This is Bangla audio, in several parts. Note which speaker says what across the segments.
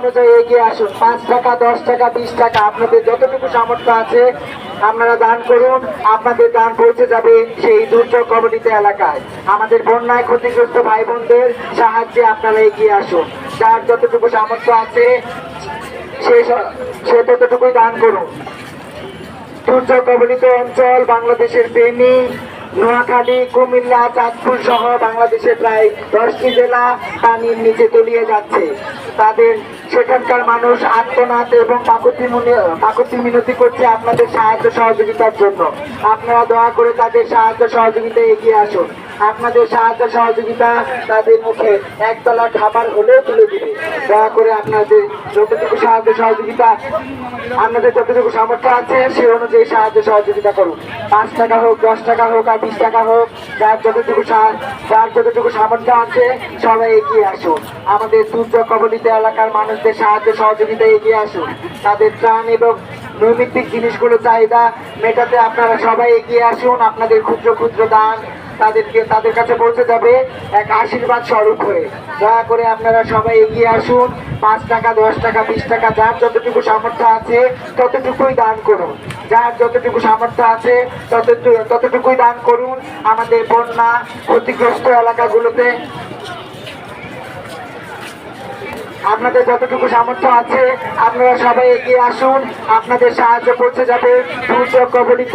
Speaker 1: অনুযায়ী এগিয়ে আসুন। পাঁচ টাকা, দশ টাকা, বিশ টাকা, আপনাদের যতটুকু সামর্থ্য আছে, আপনারা দান করুন। আপনাদের দান পৌঁছে যাবে সেই দুর্যোগ কবলিত এলাকায়। আমাদের বন্যায় ক্ষতিগ্রস্ত ভাই বোনদের সাহায্যে আপনারা এগিয়ে আসুন। যার যতটুকু সামর্থ্য আছে সে, স- ততটুকুই দান করুন। দুর্যোগ কবলিত অঞ্চল বাংলাদেশের ফেনী, নোয়াখালী, কুমিল্লা, চাঁদপুর সহ বাংলাদেশের প্রায় দশটি জেলা পানির নিচে তলিয়ে যাচ্ছে। তাদের সেখানকার মানুষ আত্মনাথ এবং কাকুতি মুনি- কাকুতি মিনতি করছে আপনাদের সাহায্য সহযোগিতার জন্য। আপনারা দয়া করে তাদের সাহায্য সহযোগিতা এগিয়ে আসুন। আপনাদের সাহায্য সহযোগিতা তাদের মুখে একতলা খাবার হলেও তুলে দিবে। দয়া করে আপনাদের যতটুকু সাহায্য সহযোগিতা, আপনাদের যতটুকু সামর্থ্য আছে, সে অনুযায়ী সাহায্য সহযোগিতা করুন। পাঁচ টাকা হোক, দশ টাকা হোক, আর বিশ টাকা হোক, যার যতটুকু যার যতটুকু সামর্থ্য আছে, সবাই এগিয়ে আসুন। আমাদের দুর্যোগ কবলিত এলাকার মানুষদের সাহায্য সহযোগিতা এগিয়ে আসুন। তাদের ত্রাণ এবং নৈমিত্তিক জিনিসগুলো চাহিদা মেটাতে আপনারা সবাই এগিয়ে আসুন। আপনাদের ক্ষুদ্র ক্ষুদ্র দান তাদেরকে, তাদের কাছে পৌঁছে যাবে এক আশীর্বাদ স্বরূপ হয়ে। দয়া করে আপনারা সবাই এগিয়ে আসুন। পাঁচ টাকা, দশ টাকা, বিশ টাকা, যার যতটুকু সামর্থ্য আছে ততটুকুই দান করুন। যার যতটুকু সামর্থ্য আছে ততটুকু, ততটুকুই দান করুন। আমাদের বন্যা ক্ষতিগ্রস্ত এলাকাগুলোতে আপনাদের যতটুকু সামর্থ্য আছে, আপনারা সবাই এগিয়ে আসুন। আপনাদের সাহায্য পৌঁছে যাবে দুর্যোগ কবলিত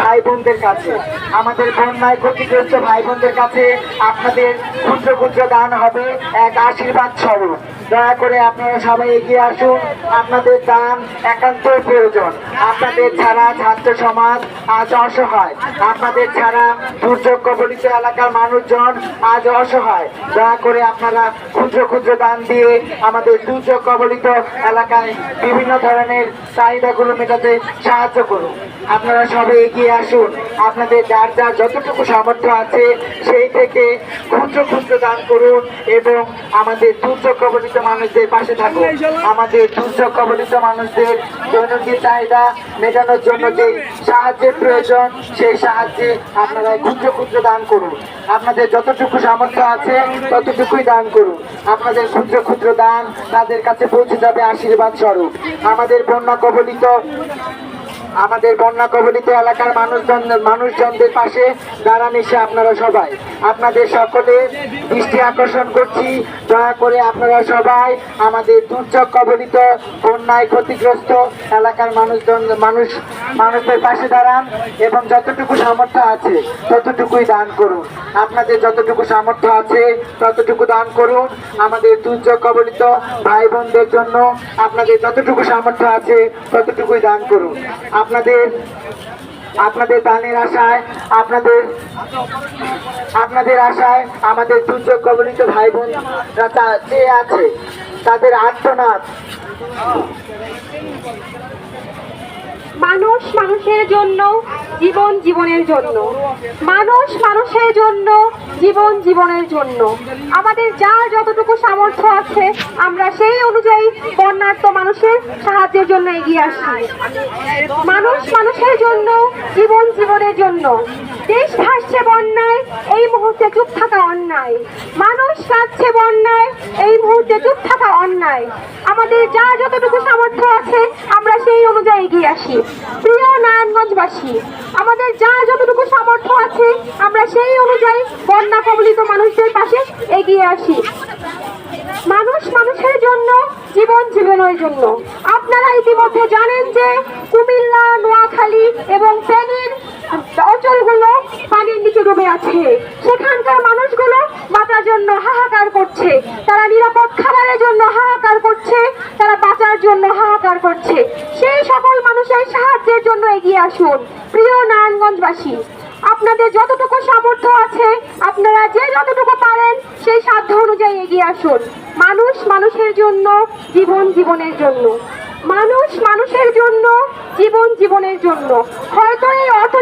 Speaker 1: ভাই বোনদের কাছে, আমাদের বন্যায় ক্ষতিগ্রস্ত ভাই বোনদের কাছে আপনাদের ক্ষুদ্র ক্ষুদ্র দান হবে। এক আশীর্বাদ স্বরূপ। দয়া করে আপনারা সবাই এগিয়ে আসুন। আপনাদের দান একান্ত প্রয়োজন। আপনাদের ছাড়া ছাত্র সমাজ আজ অসহায়। আপনাদের ছাড়া দুর্যোগ কবলিত এলাকার মানুষজন আজ অসহায়। দয়া করে আপনারা ক্ষুদ্র ক্ষুদ্র দান দিয়ে আমাদের দুর্যোগ কবলিত এলাকায় বিভিন্ন ধরনের চাহিদাগুলো মেটাতে সাহায্য করুন। আপনারা সবাই এগিয়ে আসুন। আপনাদের যার যার যতটুকু সামর্থ্য আছে, সেই থেকে ক্ষুদ্র ক্ষুদ্র দান করুন এবং আমাদের দুর্যোগ কবলিত মানুষদের পাশে থাকুন। আমাদের দুর্যোগ কবলিত মানুষদের দৈনন্দিন চাহিদা মেটানোর জন্য যে সাহায্যের প্রয়োজন, সেই সাহায্যে আপনারা ক্ষুদ্র ক্ষুদ্র দান করুন। আপনাদের যতটুকু সামর্থ্য আছে, ততটুকুই দান করুন। আপনাদের ক্ষুদ্র ক্ষুদ্র দান তাদের কাছে পৌঁছে যাবে আশীর্বাদ স্বরূপ। আমাদের বন্যা কবলিত আমাদের বন্যা কবলিত এলাকার মানুষজন, মানুষজনদের পাশে দাঁড়ান এসে আপনারা সবাই। আপনাদের সকলে দৃষ্টি আকর্ষণ করছি। দয়া করে আপনারা সবাই আমাদের দুর্যোগ কবলিত, বন্যায় ক্ষতিগ্রস্ত এলাকার মানুষজন, মানুষ, মানুষদের পাশে দাঁড়ান এবং যতটুকু সামর্থ্য আছে ততটুকুই দান করুন। আপনাদের যতটুকু সামর্থ্য আছে ততটুকু দান করুন। আমাদের দুর্যোগ কবলিত ভাই বোনদের জন্য আপনাদের যতটুকু সামর্থ্য আছে ততটুকুই দান করুন। আপনাদের আপনাদের দানের আশায়, আপনাদের আপনাদের আশায় আমাদের দুর্যোগ কবলিত ভাই বোনরা যে আছে, তাদের আর্থনাদ
Speaker 2: মানুষ মানুষের জন্য জীবন জীবনের জন্য। মানুষ মানুষের জন্য, জীবন জীবনের জন্য। আমাদের যার যতটুকু সামর্থ্য আছে, আমরা সেই অনুযায়ী বন্যার্থ মানুষের সাহায্যের জন্য এগিয়ে আসি মানুষ মানুষের জন্য, জীবন জীবনের জন্য। দেশ ভাসছে বন্যায়, এই মুহূর্তে চুপ থাকা অন্যায়। মানুষ কাঁদছে বন্যায়, এই মুহূর্তে চুপ থাকা অন্যায়। আমাদের যা যতটুকু সামর্থ্য আছে আমরা সেই অনুযায়ী এগিয়ে আসি। প্রিয় নারায়ণগঞ্জবাসী, আমাদের যা যতটুকু সামর্থ্য আছে, আমরা সেই অনুযায়ী বন্যা কবলিত মানুষদের পাশে এগিয়ে আসি। মানুষ মানুষের জন্য, জীবন জীবনের জন্য। আপনারা ইতিমধ্যে জানেন যে কুমিল্লা, নোয়াখালী এবং ফেনীর অঞ্চলগুলো পানির নিচে ডুবে আছে। সেখানকার মানুষগুলো বাঁচার জন্য হাহাকার করছে। তারা নিরাপদ খাবারের জন্য হাহাকার করছে। জন্য হাহাকার করছে। সেই সকল মানুষের সাহায্যের জন্য এগিয়ে আসুন, প্রিয় নারায়ণগঞ্জবাসী। আপনাদের যতটুকু সামর্থ্য আছে, আপনারা যে যতটুকু পারেন, সেই সাধ্য অনুযায়ী এগিয়ে আসুন। মানুষ মানুষের জন্য, জীবন জীবনের জন্য। মানুষ মানুষের জন্য, জীবন জীবনের জন্য। হয়তো এই অর্থ